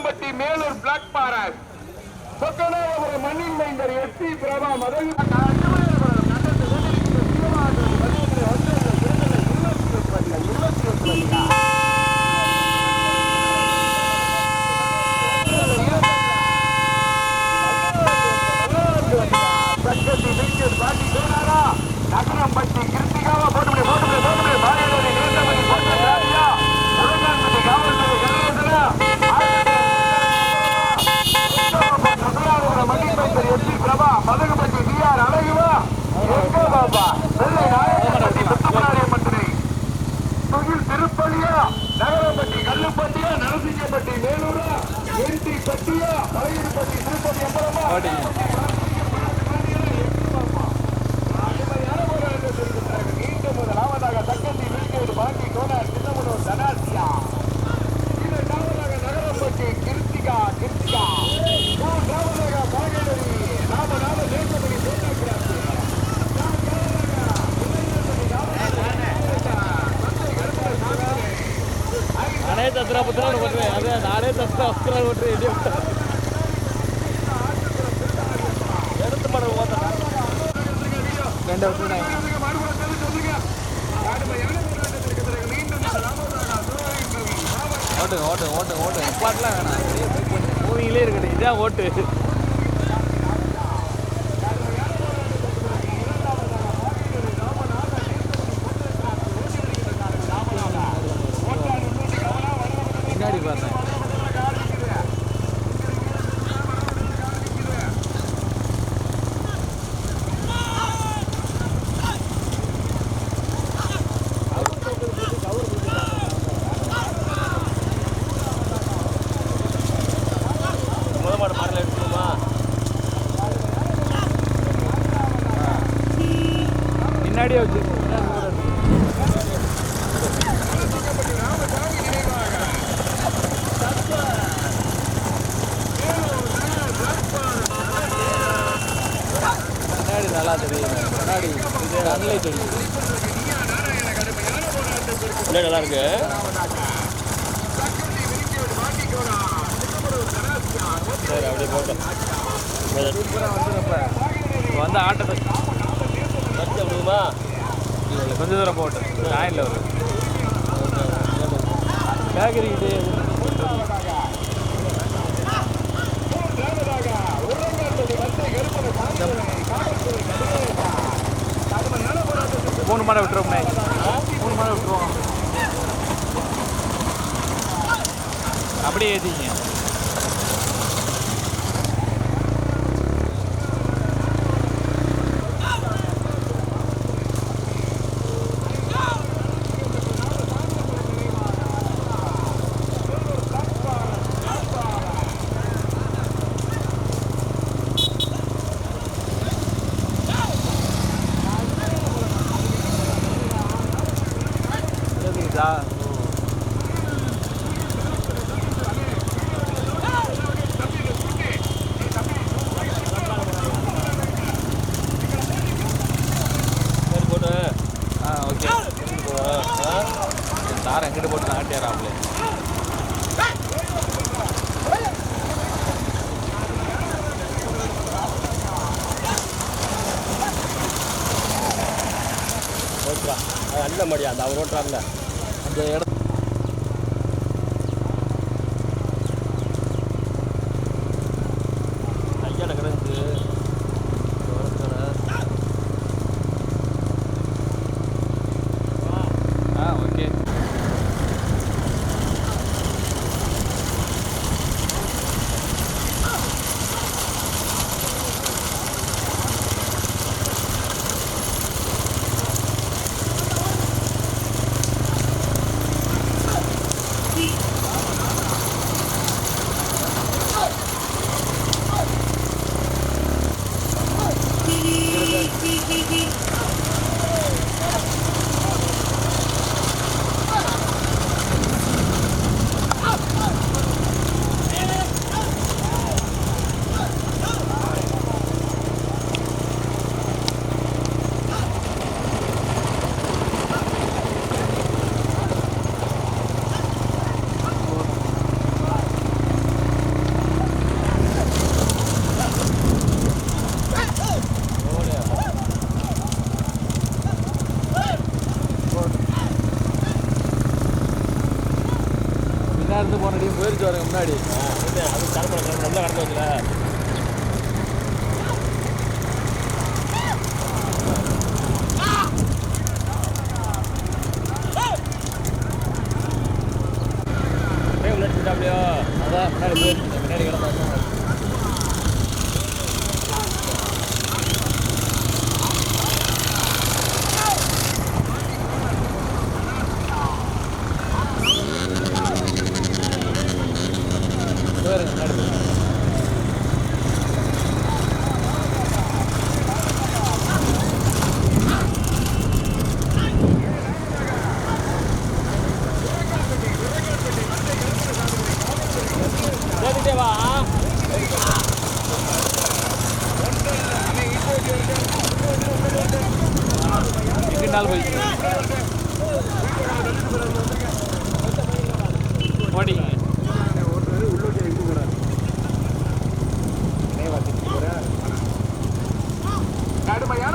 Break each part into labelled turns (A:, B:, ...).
A: Nagarampatti Melur block பாரஸ் சொக்கநாதபுரம் மண்ணின் மைந்தர் எஸ் பி பிரபா மதன் சோழகிராசி
B: ನಾನೇ ತತ್ರ ಪತ್ರ ಕೊಟ್ರೆ ಅದೇ ನಾನೇ ತತ್ರ ಅಸ್ತ್ರ ಕೊಟ್ರೆ ரெண்டு வருஷம் ஓட்டு ஓட்டு ஓட்டு ஓட்டு. பாட்டுலாம் வேணாம். மூவிங்களே இருக்கட்டும். இதான் ஓட்டு. இல்லை நல்லா இருக்கு. சரி அப்படியே போட்டோம் வந்து ஆட்டத்தை வச்சு விடுமா இல்லை கொஞ்சம் தூரம் போட்டு. ஆயிலில் வரும். கேட்குறீங்க மூணு மாடை விட்டுருவோம்ண்ணே மூணு மாடை விட்டுருவோம். அப்படியே ஏற்றிங்க ஏற்றுக்குதா சரி போட்டு ஆ ஓகே தாரம் எங்கிட்ட போட்டு நாட்டியாராம்லே
C: ஓட்டுறா அது அண்ண மடியா அந்த அவர் ஓட்டுறாருல
B: அந்த
A: இடத்து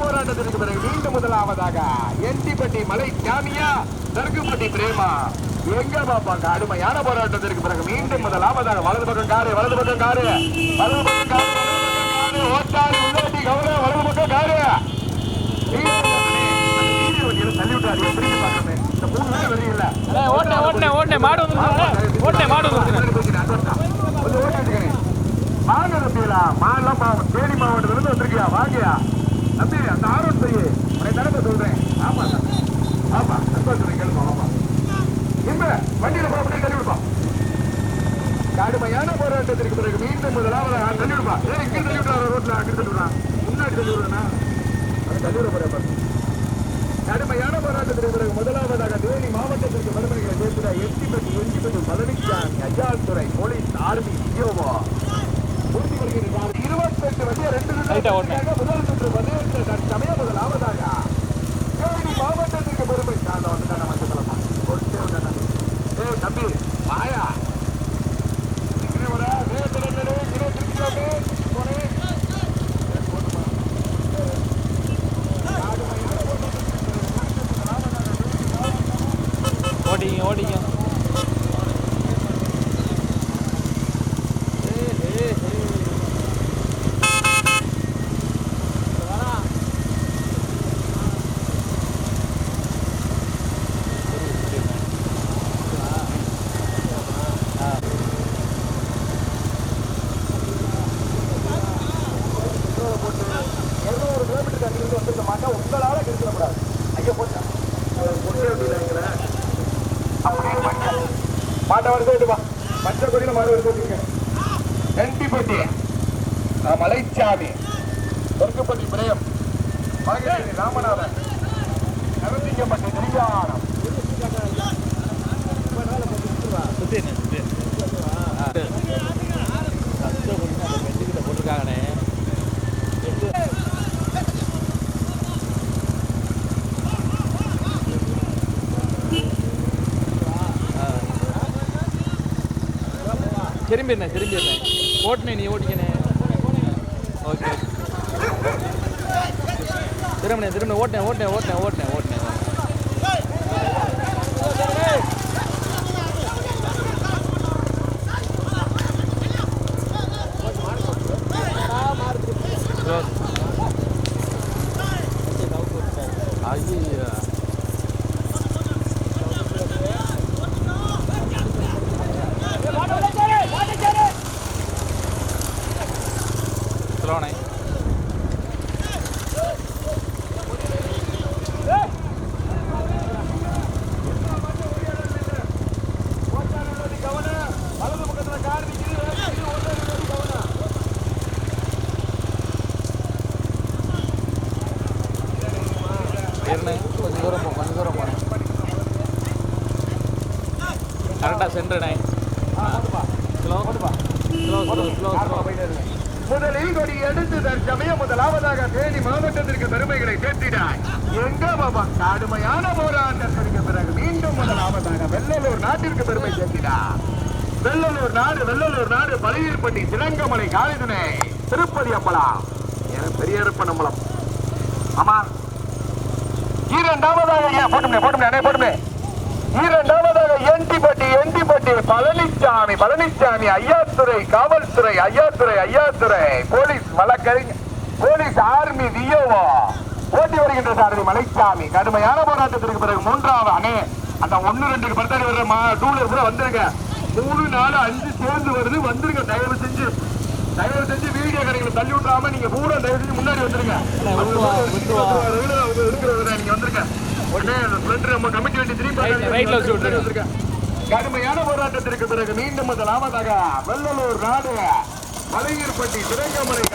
A: போராட்டத்திற்கு பிறகு மீண்டும் முதலாவதாக எண்டிப்பட்டி மலை ஜாமியா தர்குப்பட்டி பிரேமா. எங்க பாப்பா கடுமையான போராட்டத்திற்கு பிறகு மீண்டும் முதலாவதாக வலது பக்கம் காரு வலது பக்கம் காரு வலது பக்கம் காரு வலது பக்கம் காரு ஓட்டாளி உள்ளாட்டி கவலை வலது பக்கம் காரு தள்ளி விட்டாரு எப்படி பார்க்கணும் இந்த மூணு பேர் வெளியில
B: ஓட்டே ஓட்டே ஓட்டே மாடு வந்து ஓட்டே மாடு வந்து
A: தேனி மாவட்டத்துல இருந்து வந்திருக்கியா வாங்கயா அந்த ஆர்வம் செய்ய உன்னை சொல்றேன் ஆமா ஆமா நண்பர் கேளுமா ஆமா இன்ப வண்டியில போய் அப்படியே தள்ளி கடுமையான போராட்டத்திற்கு பிறகு மீண்டும் முதலாவது ஆள் ஏன் இங்கே தள்ளி ரோட்ல அங்கே தள்ளி முன்னாடி தள்ளி விடுறா அது தள்ளி விட போறேன் கடுமையான போராட்டத்திற்கு பிறகு முதலாவதாக தேனி மாவட்டத்திற்கு மருமனைகளை சேர்த்துட எட்டிப்பட்டி எட்டிப்பட்டி பழனிசாமி ஐயாத்துறை போலீஸ் ஆர்மி வியோவா பூர்த்தி வருகிறார் இருபத்தெட்டு வண்டியை ரெண்டு. முதல் சுற்று பதினெட்டு தற்சமய முதலாவதாக தேனி மாவட்டத்திற்கு பெருமை நான் வந்து நம்ம சொல்லலாம். தம்பி வாயா. மலைச்சாமி சொர்க்கப்பட்டி பிரயம் மகேஷ் ராமநாதன். நரசிங்கப்பட்டி திருஞானம்
B: போட்டிருக்காங்கண்ணே திரும்பிடுண்ணே திரும்பிடுண்ணே ஓட்டுனே நீ ஓட்டிக்கணே ஓகே. திரும்பினே திரும்ப ஓட்டேன் ஓட்டேன் ஓட்டேன் ஓட்டேன் ஓட்டேன் க்ளோஸ் ஐயா ஸ்லோனே இருண்ணே கொஞ்சம் தூரம் போ கொஞ்சம் தூரம் போனேன் ஸ்லோ
A: முதலில் கொடி எடுத்து தற்சமயம் முதலாவதாக தேனி மாவட்டத்திற்கு பெருமைகளை சேர்த்தினாய் எங்க பாபா கடுமையான போராட்டத்திற்கு பிறகு மீண்டும் முதலாவதாக வெள்ளலூர் நாட்டிற்கு பெருமை சேர்த்தினார் வெள்ளலூர் நாடு வெள்ளலூர் நாடு பழையப்பட்டி சிலங்கமலை காலிதுனை திருப்பதி அம்பலம் எனக்கு பெரிய இருப்பனம்பலம் ஆமா இரண்டாவதாக போட்டுமே போட்டுமே போட்டுமே இரண்டாவதாக என்டிபட்டி என்டிபட்டி பழனிசாமி பழனிசாமி ஐயாத்துறை காவல்துறை ஐயாத்துறை ஐயாத்துறை. போலீஸ் வழக்கறிஞர் போலீஸ் ஆர்மி வியோவா ஓட்டி வருகின்ற சாரதி மலைச்சாமி. கடுமையான போராட்டத்திற்கு பிறகு மூன்றாவது அணே. அந்த ஒன்னு ரெண்டுக்கு பர்த்தாடி வர்ற மா டூலர் கூட வந்துருங்க. மூணு நாலு அஞ்சு சேர்ந்து வருது. வந்துருங்க தயவு செஞ்சு. தயவு செஞ்சு வீடியோ கடைகளை தள்ளி விட்டுறாம நீங்க பூரா தயவு செஞ்சு முன்னாடி வந்துருங்க. இருக்கிறவங்க நீங்க வந்துருங்க கடுமையான போராட்டத்திற்கு பிறகு மீண்டும் முதலாவதாக வெள்ளலூர் நாடு மலையீர்பட்டி அம்பலம்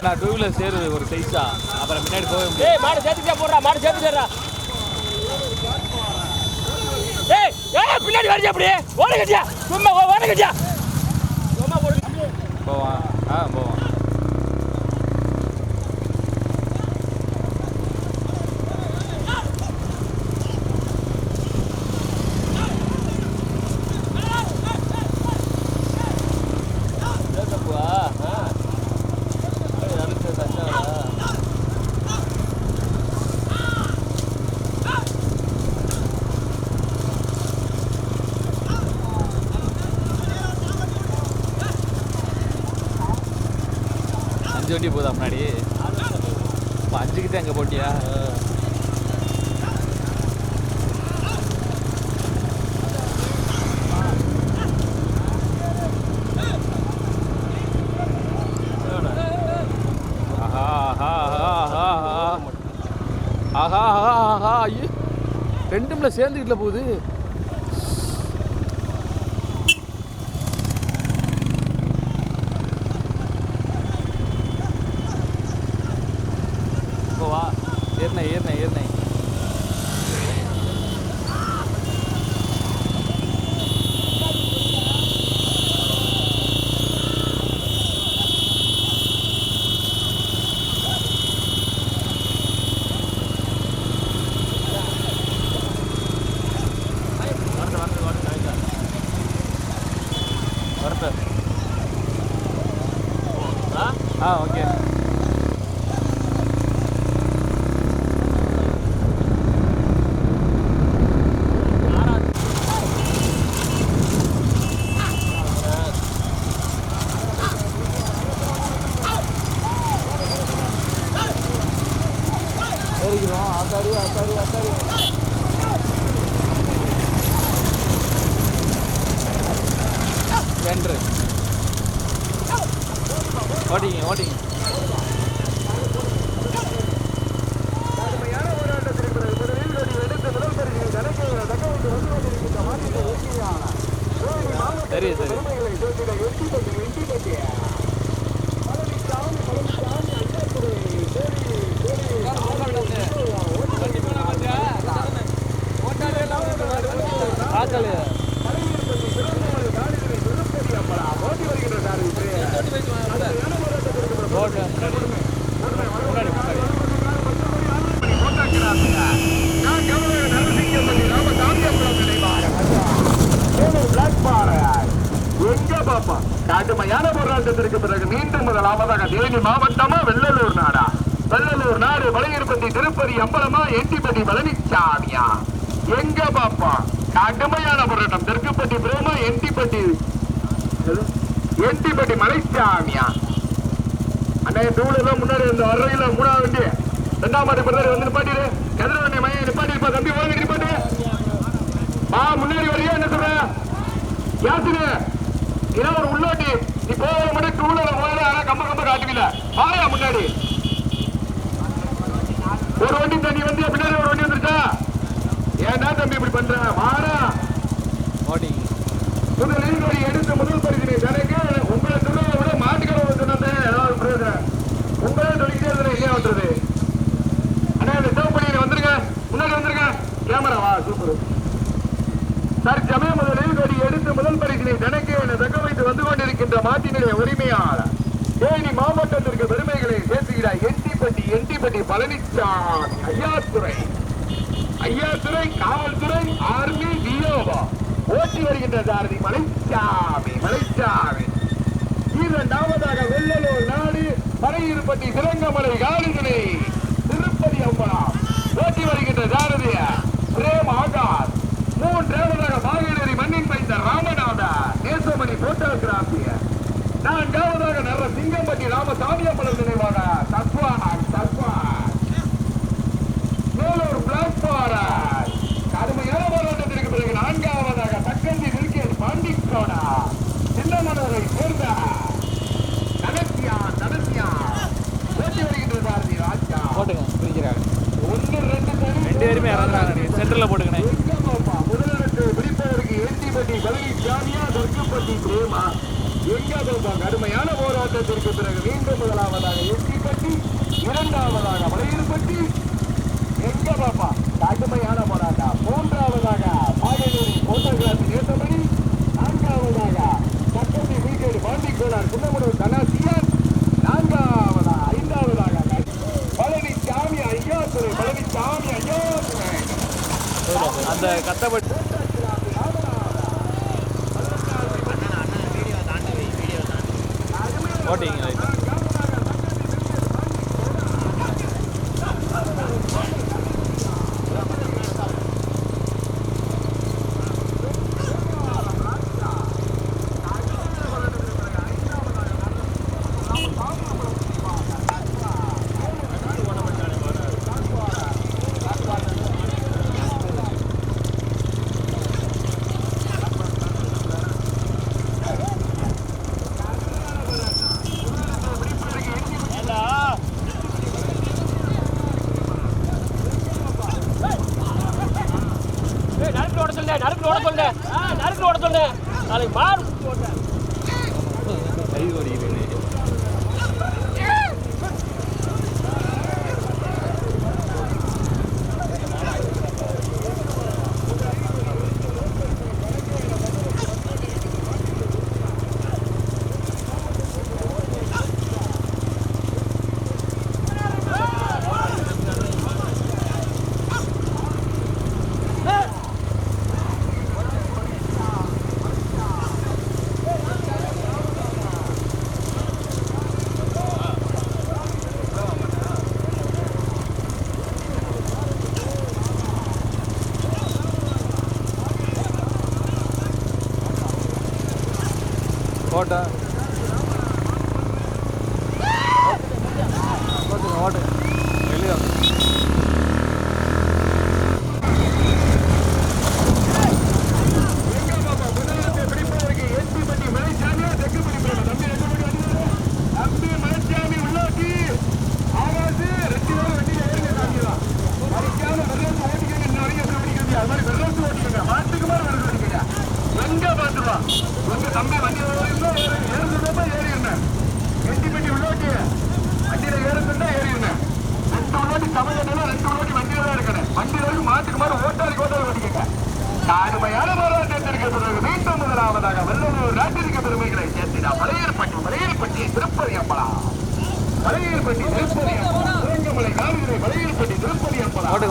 B: நான் டூ வீலர் சேருது ஒரு சைஸா அப்புறம் பின்னாடி போக முடியாது.
C: ஏய் மாடு சேர்த்துட்டே போடுறா மாடு சேர்த்துட்டா ஏய் ஏய் பின்னாடி வரஜா அப்படி ஓட கட்டியா சும்மா ஓ- ஓட கட்டியா
B: போவான் ரெண்டும்ல சேர்ந்துக்கிட்டுல போகுது. ஓட்டிங்க ஓட்டிங்க
A: கடுமையான போராட்டத்திற்கு பிறகு முதலில் கொடி எடுத்து முதல் பரிசினை தனக்கு தக்க வைத்து வந்து கொண்டிருக்கின்ற மாநில வெற்றியான கோவை மாவட்ட
B: தெரியுது தெரியுது
A: பெருமைகளை சேர்த்திட எட்டிப்பட்டி எட்டிப்பட்டி பழனிசாமி பழனிசாமி ஐயாத்துறை தேவி தேவி
B: ஆக்கள்
A: மலையீர்பட்டி சிறந்தமலை காலிகளை திருப்பதி அம்பலா ஓட்டி வருகின்ற சாரதி
B: போட்டு முன்னாடி முன்னாடி முன்னாடி
A: கடுமையான போராட்டத்திற்கு பிறகு மீண்டும் முதலாவதாக மாவட்டமா வெள்ளலூர் நாடா? வெள்ளலூர் நாடு வளையர்பட்டி திருப்பதி அம்பலமா எட்டிப்பட்டி பழனிசாமியா எங்க பாப்பா? கடுமையான போராட்டம். தெற்குப்பட்டி பிரேமா எட்டிப்பட்டி எட்டிப்பட்டி மலைச்சாமியா? அண்ணே டூலெல்லாம் முன்னாடி இந்த வர்றையில மூணாவது வண்டி. ரெண்டாம் மாடி பிரதர் வந்து நிப்பாட்டிடு. கதிர வண்டி மையம் நிப்பாட்டிருப்பா தம்பி ஒழுங்கு நிப்பாட்டு. வா முன்னாடி வரையா என்ன சொல்ற? யாசுரு இதான் ஒரு உள்ளோட்டி. நீ போக மட்டும் டூலர் போயில ஆனா கம்ப கம்ப காட்டுவீல வாயா முன்னாடி. ஒரு வண்டி தண்ணி வந்து பின்னாடி ஒரு வண்டி வந்துருச்சா? ஏன்டா தம்பி இப்படி பண்ற? வாடா.
B: ஓட்டிங்க
A: முதலில் ஒரு எடுத்த முதல் பரிசினை தனக்கு உங்களை சொல்றதை விட மாட்டுக்கிறவங்க சொன்னது ஏதாவது பிரயோஜனம். உங்களே சொல்லிக்கிட்டே இருந்தா இல்லையா வந்துருது. அண்ணா இந்த சேவ் பண்ணி வந்துருங்க. முன்னாடி வந்துருங்க. கேமரா வா சூப்பர். தற்சமயம் முதலில் ஒரு எடுத்த முதல் பரிசினை மாவட்டத்திற்கு பெருமைகளை பேசுகிறார் எண்டிப்பட்டி எண்டிப்பட்டி பழனிசாமி ஐயாத்துறை. ஐயாத்துறை காவல்துறை ஆர்மி டியோவா ஓட்டி வருகின்ற சாரதி மலைச்சாமி மலைச்சாமி இரண்டாவதாக வெள்ளலூர் நாடு பறையிருப்பட்டி சிறங்கமலை காடுகளை. திருப்பதி அம்பலா ஓட்டி வருகின்ற சாரதிய பிரேம் ஆகாஷ்.
D: மூன்றாவதாக பாகநேரி மண்ணின் பைத்த ராமநாத. நேசமணி போட்டோகிராஃபியர் நான்காவதாக நர சிங்கம்பட்டி ராமசாமி
B: அப்பளம் நினைவாக ಕಷ್ಟ
A: ಬಟ್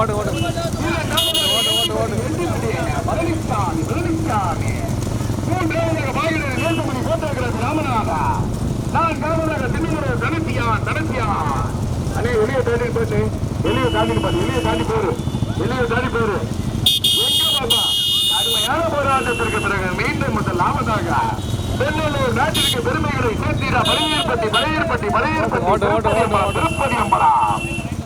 A: ஓடு ஓடு. ஓடு
D: ஓடு அண்ணே வெளியே தாண்டி போச்சு வெளியே தாண்டி பாரு வெளியே தாண்டி போரு வெளியே தாண்டி போரு கடுமையான போராட்டத்திற்கு பிறகு மீண்டும் முதலாவதாக பெண்ணூர் நாட்டிற்கு பெருமைகளை சேர்த்தீரா பழையப்பட்டி பழையப்பட்டி பழையப்பட்டி திருப்பதி
B: அம்பலாம்